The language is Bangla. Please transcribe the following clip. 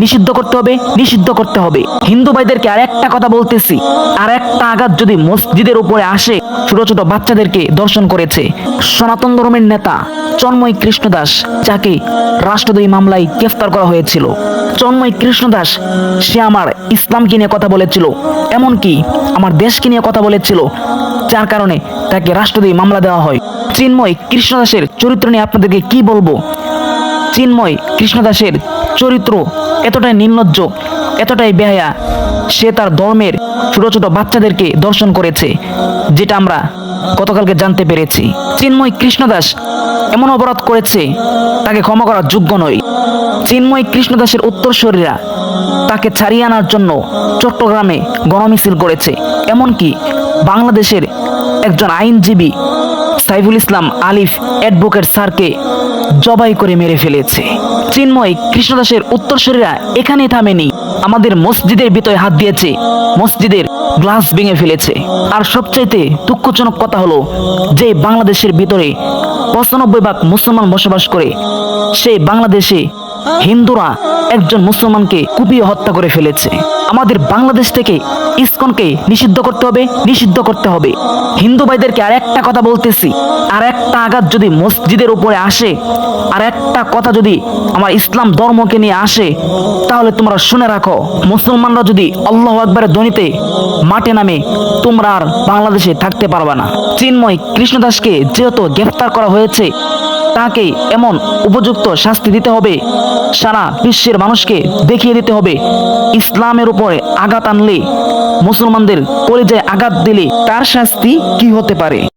নিষিদ্ধ করতে হবে, নিষিদ্ধ করতে হবে। হিন্দু ভাইদেরকে আর একটা কথা বলতেছি, আর একটা আঘাত যদি মসজিদের উপরে আসে, ছোট ছোট বাচ্চাদেরকে দর্শন করেছে। সনাতন ধর্মের নেতা চন্ময় কৃষ্ণদাস, যাকে রাষ্ট্রদ্রোহী মামলায় গ্রেফতার করা হয়েছিল। চন্ময় কৃষ্ণদাস, সে আমার ইসলামকে নিয়ে কথা বলেছিল, এমনকি আমার দেশকে নিয়ে কথা বলেছিল, যার কারণে তাকে রাষ্ট্রদ্রোহী মামলা দেওয়া হয়। চিন্ময় কৃষ্ণদাসের চরিত্র নিয়ে আপনাদেরকে কি বলব? চিন্ময় কৃষ্ণদাসের চরিত্র এতটাই নির্লজ্জ, এতটাই বেহায়া, সে তার ধর্মের ছোট ছোট বাচ্চাদেরকে দর্শন করেছে, যেটা আমরা গতকালকে জানতে পেরেছি। চিন্ময় কৃষ্ণদাস এমন অপরাধ করেছে, তাকে ক্ষমা করার যোগ্য নয়। চিন্ময় কৃষ্ণদাসের উত্তরসূরিরা তাকে ছাড়িয়ে আনার জন্য চট্টগ্রামে গণমিছিল করেছে। এমনকি বাংলাদেশের একজন আইনজীবী সাইফুল ইসলাম আলিফ অ্যাডভোকেট স্যারকে জবাই করে মেরে ফেলেছে। চিন্ময় কৃষ্ণদাসের উত্তরসূরীরা এখানে থামেনি। আমাদের মসজিদের ভিতরে হাত দিয়েছে, মসজিদের গ্লাস ভেঙে ফেলেছে। আর সবচাইতে দুঃখজনক কথা হলো যে বাংলাদেশের ভিতরে পঁচানব্বই ভাগ মুসলমান বসবাস করে, সেই বাংলাদেশে হিন্দুরা একজন মুসলমানকে কুপিয়ে হত্যা করে ফেলেছে। আমাদের বাংলাদেশ থেকে ইসকনকে নিষিদ্ধ করতে হবে, নিষিদ্ধ করতে হবে। হিন্দু ভাইদেরকে আর একটা কথা বলতেছি, আর একটা আঘাত যদি মসজিদের উপরে আসে, আর একটা কথা যদি আমার ইসলাম ধর্মকে নিয়ে আসে, তাহলে তোমরা শুনে রাখো, মুসলমানরা যদি আল্লাহ আকবরের ধ্বনিতে মাঠে নামে, তোমরা আর বাংলাদেশে থাকতে পারবে না। চিন্ময় কৃষ্ণদাসকে যেহেতু গ্রেফতার করা হয়েছে তাকে এমন উপযুক্ত শাস্তি দিতে হবে। সারা বিশ্বের মানুষকে দেখিয়ে দিতে হবে, ইসলামের উপরে আঘাত আনলে, মুসলমানদের কলেজে আঘাত দিলে তার শাস্তি কি হতে পারে?